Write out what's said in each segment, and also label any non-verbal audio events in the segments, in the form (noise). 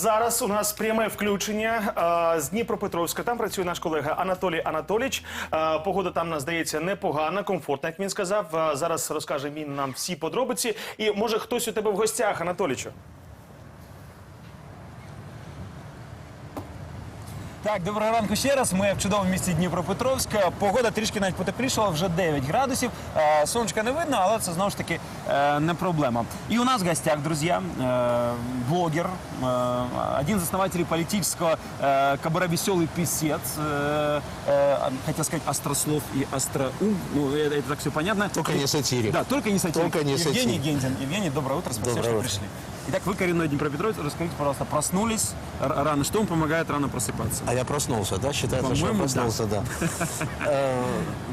Зараз у нас пряме включення а, з Дніпропетровська. Там працює наш колега Анатолій Анатоліч. А, Погода там нас здається непогана, комфортна, як він сказав. А, Зараз розкаже він нам всі подробиці. І може хтось у тебе в гостях, Анатолічу. Так, доброго ранку ще раз. Ми в чудовому місті Дніпропетровська. Погода трішки навіть потеплішала, вже 9 градусів. Е, Сонечка не видно, але це знову ж таки е, не проблема. І у нас в гостях, друзі, е, блогер, е, один из основателей политического э, кабаре «Веселый писец», э, э, хотел сказать «Острослов» и «Остроум», ну, это, это так все понятно. Только не сатирик. Да, только не сатирик. Только не Евгений сатирик. Гензин. Евгений, доброе утро, спасибо, Доброе что утро. пришли. Итак, вы коренной Днепропетровец. Расскажите, пожалуйста, проснулись рано. Что вам помогает рано просыпаться? А я проснулся, да? Считается, что я проснулся, да. (laughs) Э,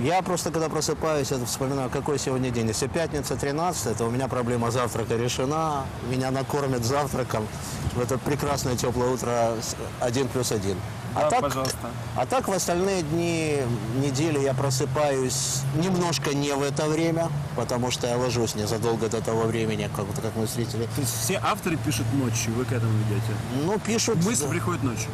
Я просто, когда просыпаюсь, это вспоминаю, какой сегодня день. Если пятница 13, то у меня проблема завтрака решена. Меня накормят завтраком в это прекрасное теплое утро 1 плюс 1. Да, пожалуйста. а так в остальные дни недели я просыпаюсь немножко не в это время, потому что я ложусь незадолго до того времени, как, как мы встретили. То есть все авторы пишут ночью, вы к этому идете? Ну, пишут... Мысль приходит ночью.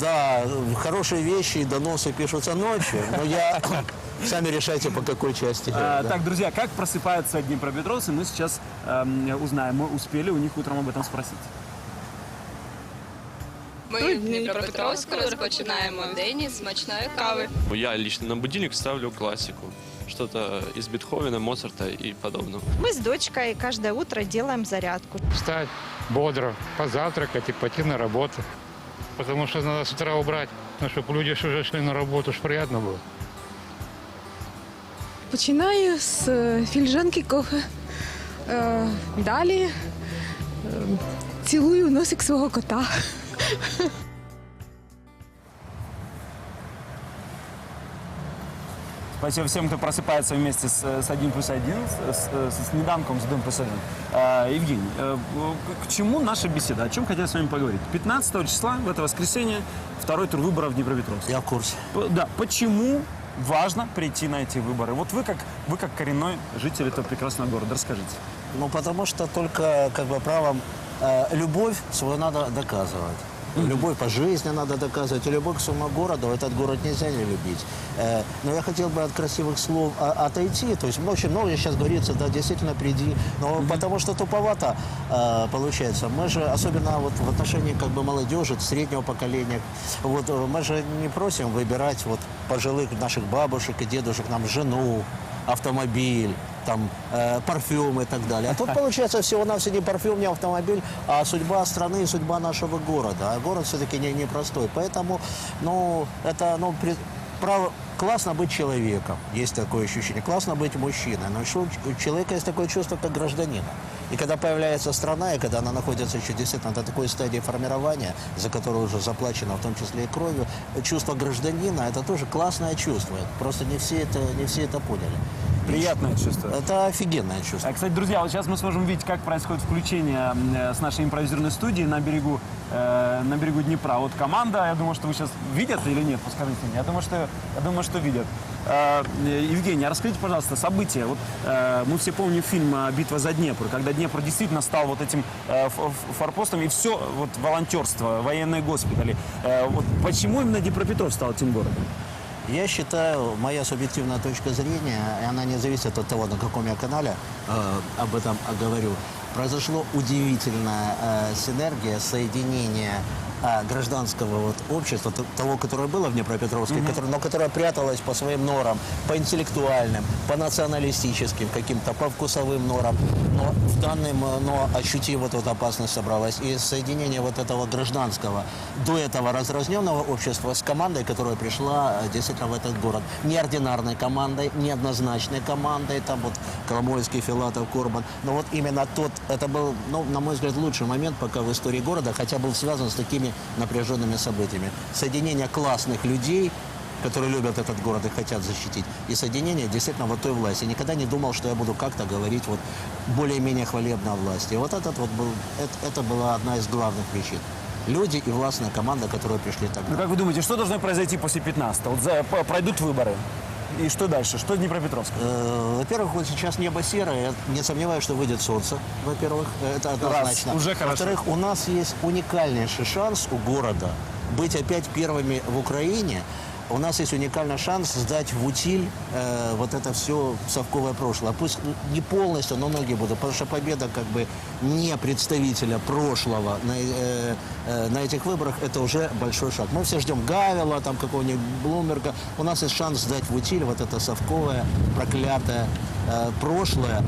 Да, хорошие вещи и доносы пишутся ночью, но я... (coughs) Сами решайте, по какой части. А, да. Так, друзья, как просыпаются Днепропетровцы, мы сейчас эм, узнаем. Мы успели у них утром об этом спросить. Ми в Дніпропетровську розпочинаємо день із смачної кави. Я лично на будильник ставлю классику. Что-то из Бетховена, Моцарта и подобного. Мы с дочкой каждое утро делаем зарядку. встать бодро, позавтракать и пойти на работу. Потому что надо с утра убрать, ну, чтобы люди ж уже шли на работу, ж приятно было. Починаю з е, фільжанки кофе. Е, Далі е, цілую носик свого кота. Спасибо всем, кто просыпается вместе с, с 1 плюс 1, с, с, с сніданком с 1 плюс 1. А, Евгений, к- к чему наша беседа? О чем хотел с вами поговорить? 15 числа, в это воскресенье, второй тур выборов в Днепропетровске. Я в курсе. П- Да, почему важно прийти на эти выборы? Вот вы как, вы как коренной житель этого прекрасного города, расскажите. Ну, потому что только, как бы, правом э, любовь свою надо доказывать. Любовь по жизни надо доказывать, и любовь к своему городу, этот город нельзя не любить. Э, но я хотел бы от красивых слов а- отойти, то есть очень много сейчас говорится, да, действительно приди, но потому что туповато э, получается. Мы же, особенно вот в отношении как бы молодежи, среднего поколения, вот э, мы же не просим выбирать вот пожилых наших бабушек и дедушек нам жену, автомобиль, там, э, парфюм и так далее. А тут получается всего-навсего не парфюм, не автомобиль, а судьба страны и судьба нашего города. А город все-таки не, непростой. Поэтому, ну, это, ну, при- право, классно быть человеком, есть такое ощущение. Классно быть мужчиной, но у человека есть такое чувство, как гражданина. И когда появляется страна, и когда она находится еще действительно на такой стадии формирования, за которую уже заплачено в том числе и кровью, чувство гражданина – это тоже классное чувство. Просто не все это, не все это поняли. Приятное чувство. Это офигенное чувство. А, Кстати, друзья, вот сейчас мы сможем видеть, как происходит включение э, с нашей импровизированной студии на берегу, э, на берегу Днепра. Вот команда, я думаю, что вы сейчас видят или нет, подскажите мне. Я думаю, что, я думаю, что видят. Э, Евгений, а расскажите, пожалуйста, события. Вот, э, мы все помним фильм э, «Битва за Днепр», когда Днепр действительно стал вот этим э, форпостом, и все, вот волонтерство, военные госпитали. Э, вот почему именно Днепропетров стал этим городом? Я считаю, моя субъективная точка зрения, и она не зависит от того, на каком я канале э, об этом говорю, произошло удивительная э, синергия, соединение э, гражданского вот общества, того, которое было в Днепропетровске, которое- но которое пряталось по своим норам, по интеллектуальным, по националистическим каким-то, по вкусовым норам. Но в данном, э, но ощутив вот эту опасность собралась. И соединение вот этого гражданского, до этого разразненного общества с командой, которая пришла э, действительно в этот город. Неординарной командой, неоднозначной командой, там вот Коломойский, Филатов, Корбан. Но вот именно тот, это был, ну, на мой взгляд, лучший момент пока в истории города, хотя был связан с такими напряженными событиями. Соединение классных людей, которые любят этот город и хотят защитить, и соединение действительно вот той власти. Никогда не думал, что я буду как-то говорить вот более-менее хвалебно о власти. И вот этот вот был, это, это была одна из главных причин. Люди и властная команда, которые пришли тогда. Ну, как вы думаете, что должно произойти после 15 Вот за- пройдут выборы. И что дальше? Что Днепропетровск? Э, Во-первых, вот сейчас небо серое. Я не сомневаюсь, что выйдет солнце. Во-первых, это однозначно. уже хорошо. Во-вторых, у нас есть уникальнейший шанс у города быть опять первыми в Украине. У нас есть уникальный шанс сдать в утиль э, вот это все совковое прошлое. Пусть не полностью, но многие будут. Потому что победа как бы не представителя прошлого на, э, э, на этих выборах, это уже большой шаг. Мы все ждем Гавела, там какого-нибудь Блумерга. У нас есть шанс сдать в утиль вот это совковое, проклятое э, прошлое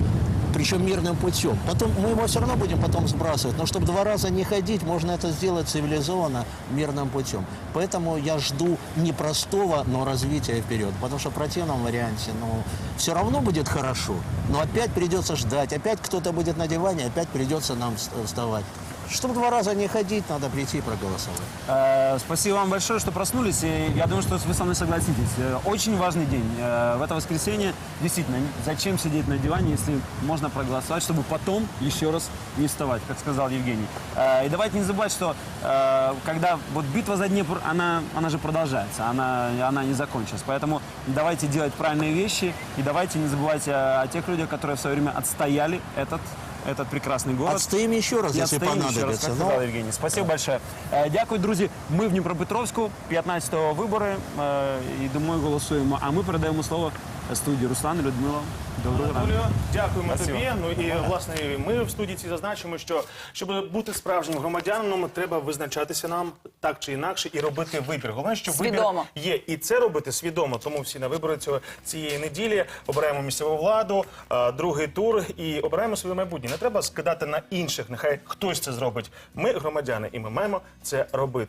причем мирным путем. Потом мы его все равно будем потом сбрасывать, но чтобы два раза не ходить, можно это сделать цивилизованно, мирным путем. Поэтому я жду не простого, но развития вперед, потому что в противном варианте, ну, все равно будет хорошо, но опять придется ждать, опять кто-то будет на диване, опять придется нам вс- вставать. Чтобы два раза не ходить, надо прийти и проголосовать. Э, Спасибо вам большое, что проснулись. И я думаю, что вы со мной согласитесь. Э, Очень важный день. Э, В это воскресенье действительно, зачем сидеть на диване, если можно проголосовать, чтобы потом еще раз не вставать, как сказал Евгений. Э, И давайте не забывать, что э, когда вот битва за Днепр, она, она же продолжается, она, она не закончилась. Поэтому давайте делать правильные вещи и давайте не забывать о, о тех людях, которые в свое время отстояли этот, этот прекрасный город. Отстоим еще раз, Я если стою ще раз, понадобится. Но сказав Євгеній. Спасибо большое. Е, Дякую, друзі. Ми в Дніпропетровську, 15-го вибори. е, І думаю, голосуємо. А ми передаємо слово студії Руслан, Людмила. Доброго ранку. Дякуємо Спасибо. тобі. Ну і власне ми в студії ці зазначимо, що щоб бути справжнім громадянином, треба визначатися нам так чи інакше і робити вибір. Головне, що Свідомо. вибір є, і це робити свідомо. Тому всі на вибори цього цієї неділі обираємо місцеву владу, а, другий тур і обираємо своє майбутнє. Не треба скидати на інших. Нехай хтось це зробить. Ми громадяни, і ми маємо це робити.